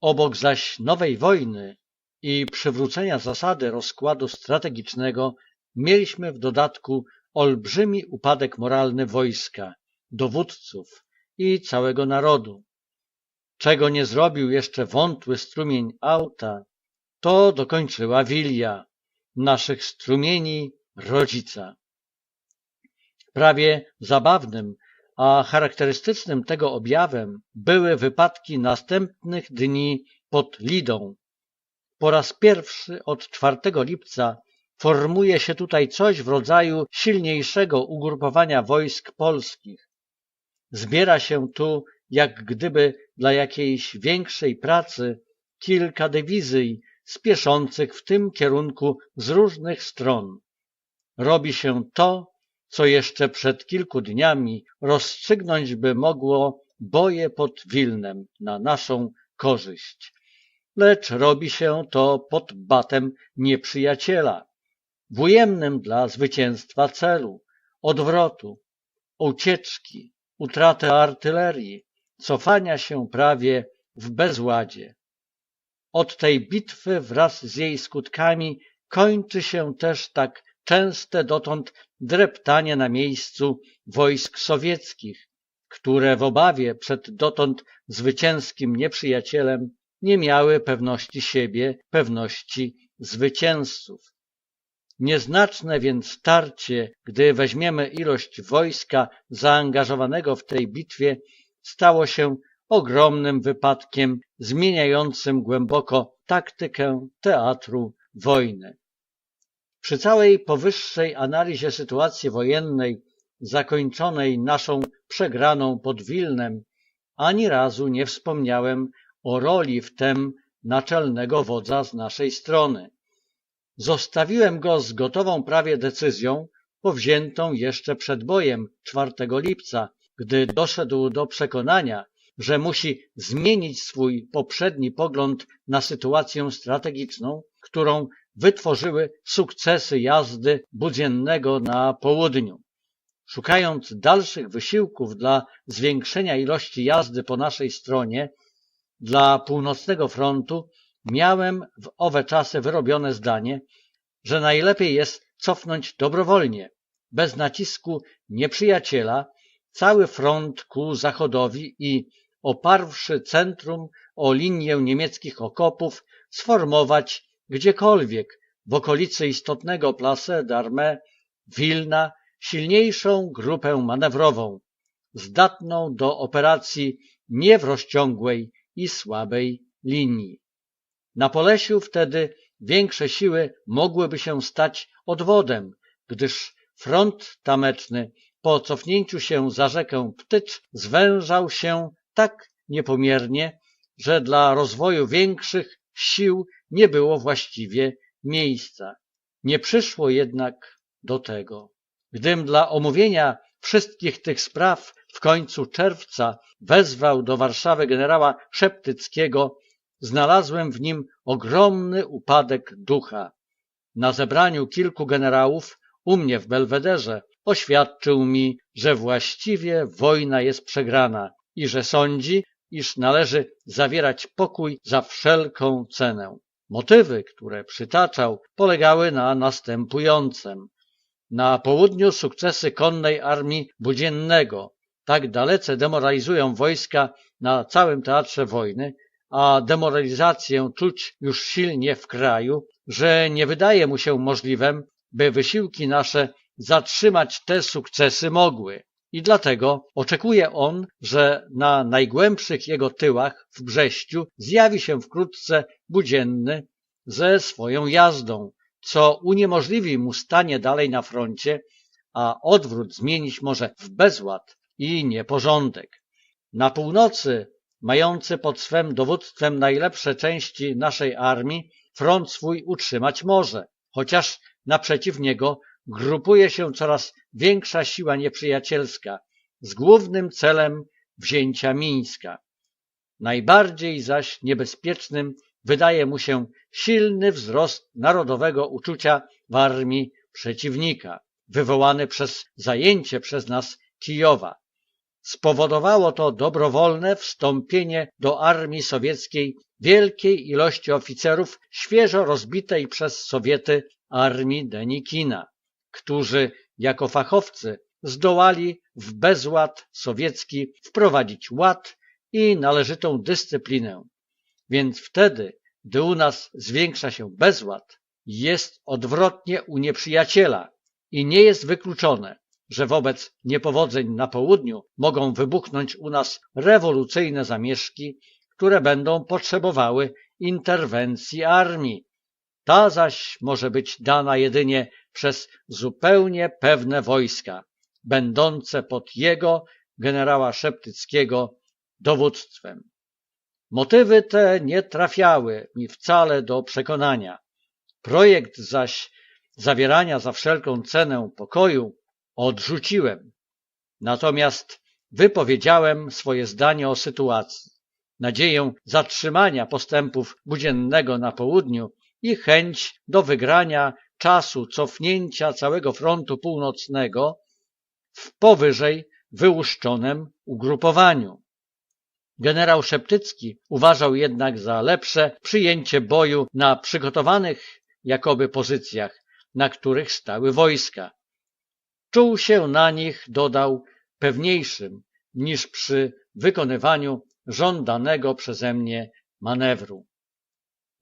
Obok zaś nowej wojny i przywrócenia zasady rozkładu strategicznego mieliśmy w dodatku olbrzymi upadek moralny wojska, dowódców i całego narodu. Czego nie zrobił jeszcze wątły strumień auta, to dokończyła Wilia, naszych strumieni rodzica. Prawie zabawnym, a charakterystycznym tego objawem były wypadki następnych dni pod Lidą. Po raz pierwszy od 4 lipca formuje się tutaj coś w rodzaju silniejszego ugrupowania wojsk polskich. Zbiera się tu, jak gdyby dla jakiejś większej pracy, kilka dywizji spieszących w tym kierunku z różnych stron. Robi się to, co jeszcze przed kilku dniami rozstrzygnąć by mogło boje pod Wilnem na naszą korzyść. Lecz robi się to pod batem nieprzyjaciela, w ujemnym dla zwycięstwa celu, odwrotu, ucieczki, utraty artylerii, cofania się prawie w bezładzie. Od tej bitwy wraz z jej skutkami kończy się też tak częste dotąd dreptanie na miejscu wojsk sowieckich, które w obawie przed dotąd zwycięskim nieprzyjacielem nie miały pewności siebie, pewności zwycięzców. Nieznaczne więc starcie, gdy weźmiemy ilość wojska zaangażowanego w tej bitwie, stało się ogromnym wypadkiem zmieniającym głęboko taktykę teatru wojny. Przy całej powyższej analizie sytuacji wojennej, zakończonej naszą przegraną pod Wilnem, ani razu nie wspomniałem o roli w tem naczelnego wodza z naszej strony. Zostawiłem go z gotową prawie decyzją, powziętą jeszcze przed bojem 4 lipca, gdy doszedł do przekonania, że musi zmienić swój poprzedni pogląd na sytuację strategiczną, którą wytworzyły sukcesy jazdy Budziennego na południu. Szukając dalszych wysiłków dla zwiększenia ilości jazdy po naszej stronie, dla północnego frontu, miałem w owe czasy wyrobione zdanie, że najlepiej jest cofnąć dobrowolnie, bez nacisku nieprzyjaciela, cały front ku zachodowi i oparwszy centrum o linię niemieckich okopów, sformować gdziekolwiek w okolicy istotnego Place d'Armée Wilna silniejszą grupę manewrową, zdatną do operacji nie w rozciągłej i słabej linii. Na Polesiu wtedy większe siły mogłyby się stać odwodem, gdyż front tameczny po cofnięciu się za rzekę Ptycz zwężał się tak niepomiernie, że dla rozwoju większych sił nie było właściwie miejsca. Nie przyszło jednak do tego. Gdym dla omówienia wszystkich tych spraw w końcu czerwca wezwał do Warszawy generała Szeptyckiego, znalazłem w nim ogromny upadek ducha. Na zebraniu kilku generałów u mnie w Belwederze oświadczył mi, że właściwie wojna jest przegrana i że sądzi, iż należy zawierać pokój za wszelką cenę. Motywy, które przytaczał, polegały na następującym. Na południu sukcesy konnej armii Budziennego tak dalece demoralizują wojska na całym teatrze wojny, a demoralizację czuć już silnie w kraju, że nie wydaje mu się możliwym, by wysiłki nasze zatrzymać te sukcesy mogły. I dlatego oczekuje on, że na najgłębszych jego tyłach w Brześciu zjawi się wkrótce Budzienny ze swoją jazdą, co uniemożliwi mu stanie dalej na froncie, a odwrót zmienić może w bezład i nieporządek. Na północy, mający pod swym dowództwem najlepsze części naszej armii, front swój utrzymać może, chociaż naprzeciw niego grupuje się coraz większa siła nieprzyjacielska z głównym celem wzięcia Mińska. Najbardziej zaś niebezpiecznym wydaje mu się silny wzrost narodowego uczucia w armii przeciwnika, wywołany przez zajęcie przez nas Kijowa. Spowodowało to dobrowolne wstąpienie do armii sowieckiej wielkiej ilości oficerów świeżo rozbitej przez Sowiety armii Denikina, którzy jako fachowcy zdołali w bezład sowiecki wprowadzić ład i należytą dyscyplinę. Więc wtedy, gdy u nas zwiększa się bezład, jest odwrotnie u nieprzyjaciela i nie jest wykluczone, że wobec niepowodzeń na południu mogą wybuchnąć u nas rewolucyjne zamieszki, które będą potrzebowały interwencji armii. Ta zaś może być dana jedynie przez zupełnie pewne wojska, będące pod jego, generała Szeptyckiego, dowództwem. Motywy te nie trafiały mi wcale do przekonania. Projekt zaś zawierania za wszelką cenę pokoju odrzuciłem. Natomiast wypowiedziałem swoje zdanie o sytuacji, nadzieję zatrzymania postępów budziennego na południu i chęć do wygrania czasu cofnięcia całego frontu północnego w powyżej wyłuszczonym ugrupowaniu. Generał Szeptycki uważał jednak za lepsze przyjęcie boju na przygotowanych jakoby pozycjach, na których stały wojska. Czuł się na nich, dodał, pewniejszym niż przy wykonywaniu żądanego przeze mnie manewru.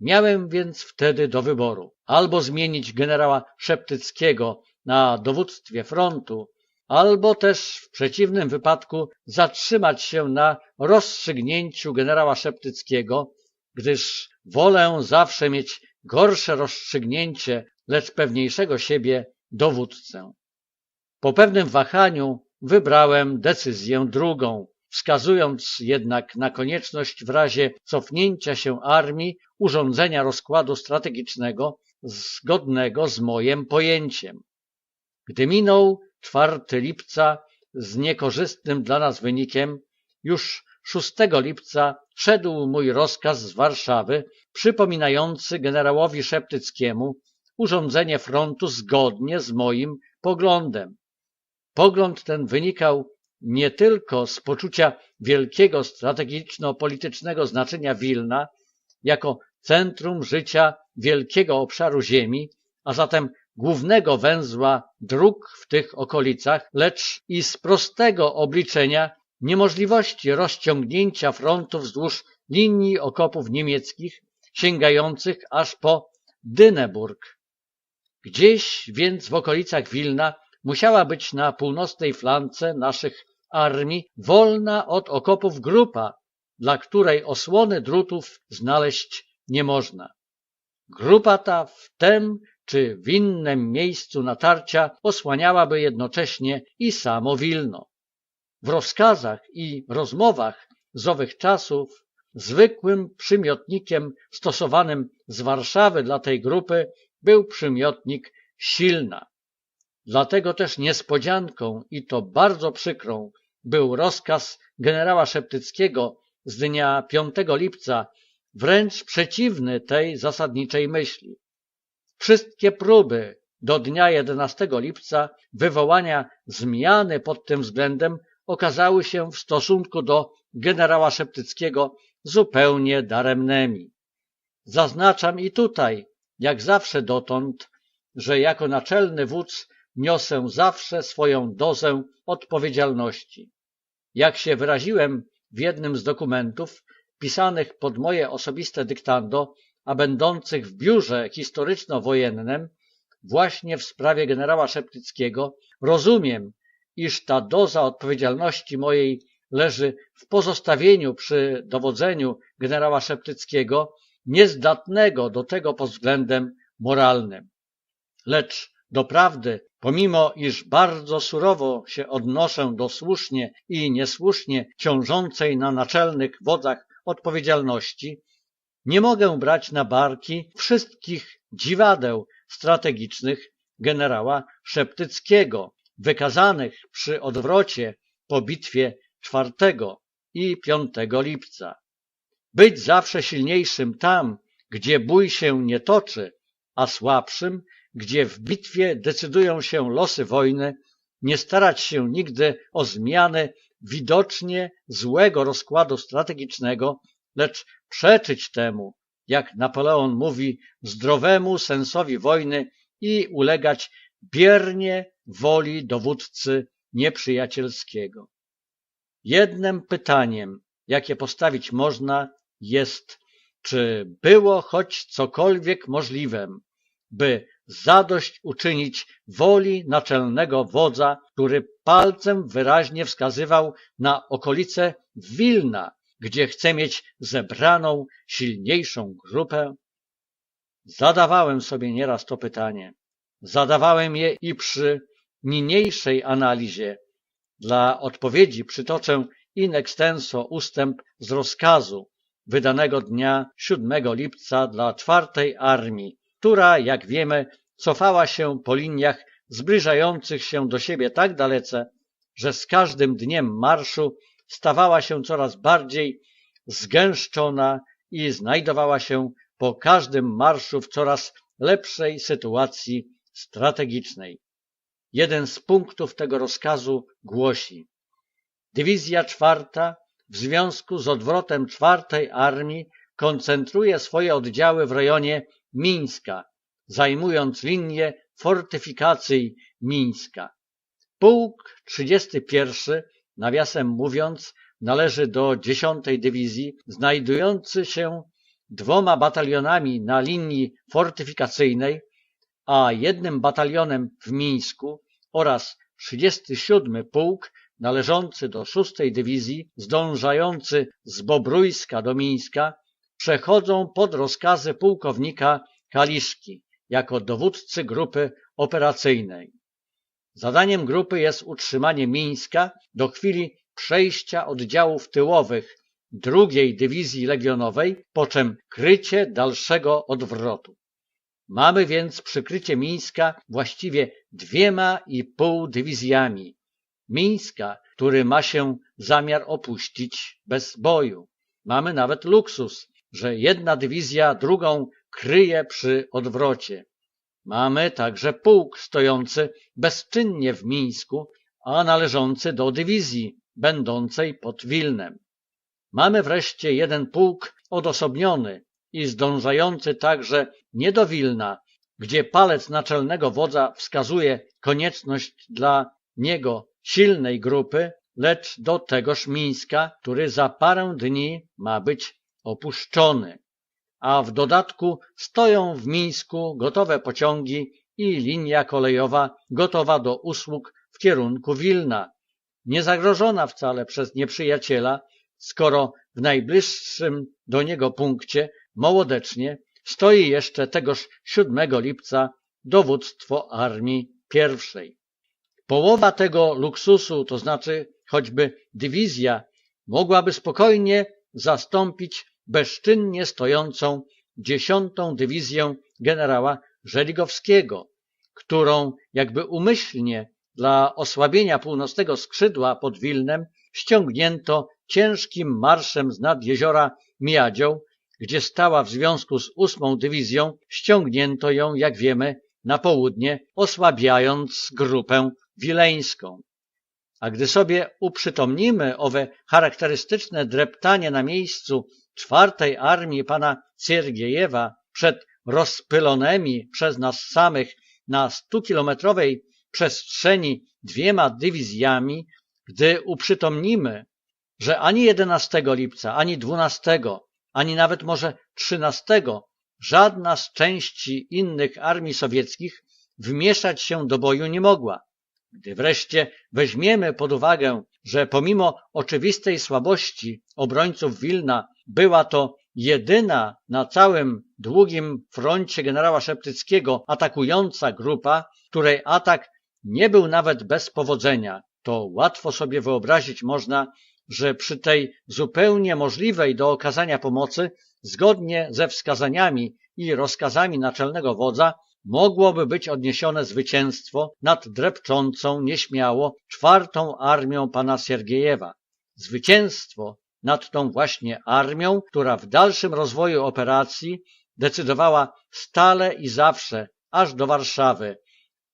Miałem więc wtedy do wyboru albo zmienić generała Szeptyckiego na dowództwie frontu, albo też w przeciwnym wypadku zatrzymać się na rozstrzygnięciu generała Szeptyckiego, gdyż wolę zawsze mieć gorsze rozstrzygnięcie, lecz pewniejszego siebie dowódcę. Po pewnym wahaniu wybrałem decyzję drugą, wskazując jednak na konieczność w razie cofnięcia się armii urządzenia rozkładu strategicznego zgodnego z moim pojęciem. Gdy minął 4 lipca z niekorzystnym dla nas wynikiem, już 6 lipca szedł mój rozkaz z Warszawy przypominający generałowi Szeptyckiemu urządzenie frontu zgodnie z moim poglądem. Pogląd ten wynikał nie tylko z poczucia wielkiego strategiczno-politycznego znaczenia Wilna jako centrum życia wielkiego obszaru ziemi, a zatem głównego węzła dróg w tych okolicach, lecz i z prostego obliczenia niemożliwości rozciągnięcia frontu wzdłuż linii okopów niemieckich sięgających aż po Dyneburg. Gdzieś więc w okolicach Wilna musiała być na północnej flance naszych armii wolna od okopów grupa, dla której osłony drutów znaleźć nie można. Grupa ta w tem czy w innym miejscu natarcia osłaniałaby jednocześnie i samo Wilno. W rozkazach i rozmowach z owych czasów zwykłym przymiotnikiem stosowanym z Warszawy dla tej grupy był przymiotnik silna. Dlatego też niespodzianką i to bardzo przykrą był rozkaz generała Szeptyckiego z dnia 5 lipca, wręcz przeciwny tej zasadniczej myśli. Wszystkie próby do dnia 11 lipca wywołania zmiany pod tym względem okazały się w stosunku do generała Szeptyckiego zupełnie daremnymi. Zaznaczam i tutaj, jak zawsze dotąd, że jako naczelny wódz niosę zawsze swoją dozę odpowiedzialności. Jak się wyraziłem w jednym z dokumentów pisanych pod moje osobiste dyktando, a będących w biurze historyczno-wojennym właśnie w sprawie generała Szeptyckiego, rozumiem, iż ta doza odpowiedzialności mojej leży w pozostawieniu przy dowodzeniu generała Szeptyckiego niezdatnego do tego pod względem moralnym. Lecz doprawdy, pomimo iż bardzo surowo się odnoszę do słusznie i niesłusznie ciążącej na naczelnych wodzach odpowiedzialności, nie mogę brać na barki wszystkich dziwadeł strategicznych generała Szeptyckiego, wykazanych przy odwrocie po bitwie 4 i 5 lipca. Być zawsze silniejszym tam, gdzie bój się nie toczy, a słabszym, gdzie w bitwie decydują się losy wojny, nie starać się nigdy o zmiany widocznie złego rozkładu strategicznego, lecz przeczyć temu, jak Napoleon mówi, zdrowemu sensowi wojny i ulegać biernie woli dowódcy nieprzyjacielskiego. Jednym pytaniem, jakie postawić można, jest, czy było choć cokolwiek możliwym, by zadość uczynić woli naczelnego wodza, który palcem wyraźnie wskazywał na okolice Wilna, gdzie chce mieć zebraną silniejszą grupę? Zadawałem sobie nieraz to pytanie. Zadawałem je i przy niniejszej analizie. Dla odpowiedzi przytoczę in extenso ustęp z rozkazu wydanego dnia 7 lipca dla czwartej armii, która, jak wiemy, cofała się po liniach zbliżających się do siebie tak dalece, że z każdym dniem marszu stawała się coraz bardziej zgęszczona i znajdowała się po każdym marszu w coraz lepszej sytuacji strategicznej. Jeden z punktów tego rozkazu głosi Dywizja czwarta w związku z odwrotem czwartej armii koncentruje swoje oddziały w rejonie Mińska, zajmując linię fortyfikacji Mińska. Pułk 31, nawiasem mówiąc, należy do 10 Dywizji, znajdujący się dwoma batalionami na linii fortyfikacyjnej, a jednym batalionem w Mińsku oraz 37 Pułk należący do 6 Dywizji, zdążający z Bobrójska do Mińska, przechodzą pod rozkazy pułkownika Kaliszki jako dowódcy grupy operacyjnej. Zadaniem grupy jest utrzymanie Mińska do chwili przejścia oddziałów tyłowych drugiej Dywizji Legionowej, po czym krycie dalszego odwrotu. Mamy więc przykrycie Mińska właściwie dwiema i pół dywizjami. Mińska, który ma się zamiar opuścić bez boju. Mamy nawet luksus, że jedna dywizja drugą kryje przy odwrocie. Mamy także pułk stojący bezczynnie w Mińsku, a należący do dywizji będącej pod Wilnem. Mamy wreszcie jeden pułk odosobniony i zdążający także nie do Wilna, gdzie palec naczelnego wodza wskazuje konieczność dla niego silnej grupy, lecz do tegoż Mińska, który za parę dni ma być opuszczony. A w dodatku stoją w Mińsku gotowe pociągi i linia kolejowa gotowa do usług w kierunku Wilna, niezagrożona wcale przez nieprzyjaciela, skoro w najbliższym do niego punkcie, Mołodecznie, stoi jeszcze tegoż 7 lipca dowództwo Armii Pierwszej. Połowa tego luksusu, to znaczy choćby dywizja, mogłaby spokojnie zastąpić bezczynnie stojącą dziesiątą dywizję generała Żeligowskiego, którą jakby umyślnie dla osłabienia północnego skrzydła pod Wilnem ściągnięto ciężkim marszem z nad jeziora Miadzioł, gdzie stała w związku z ósmą dywizją, ściągnięto ją, jak wiemy, na południe, osłabiając grupę wileńską. A gdy sobie uprzytomnimy owe charakterystyczne dreptanie na miejscu czwartej armii pana Ciergiejewa przed rozpylonymi przez nas samych na stukilometrowej przestrzeni dwiema dywizjami, gdy uprzytomnimy, że ani 11 lipca, ani 12, ani nawet może 13 żadna z części innych armii sowieckich wmieszać się do boju nie mogła. Gdy wreszcie weźmiemy pod uwagę, że pomimo oczywistej słabości obrońców Wilna była to jedyna na całym długim froncie generała Szeptyckiego atakująca grupa, której atak nie był nawet bez powodzenia, to łatwo sobie wyobrazić można, że przy tej zupełnie możliwej do okazania pomocy, zgodnie ze wskazaniami i rozkazami naczelnego wodza, mogłoby być odniesione zwycięstwo nad drepczącą nieśmiało czwartą armią pana Siergiejewa. Zwycięstwo nad tą właśnie armią, która w dalszym rozwoju operacji decydowała stale i zawsze, aż do Warszawy,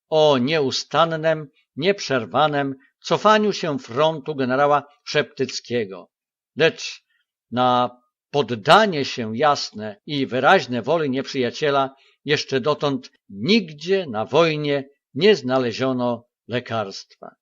o nieustannym, nieprzerwanym cofaniu się frontu generała Szeptyckiego. Lecz na poddanie się jasne i wyraźne woli nieprzyjaciela jeszcze dotąd nigdzie na wojnie nie znaleziono lekarstwa.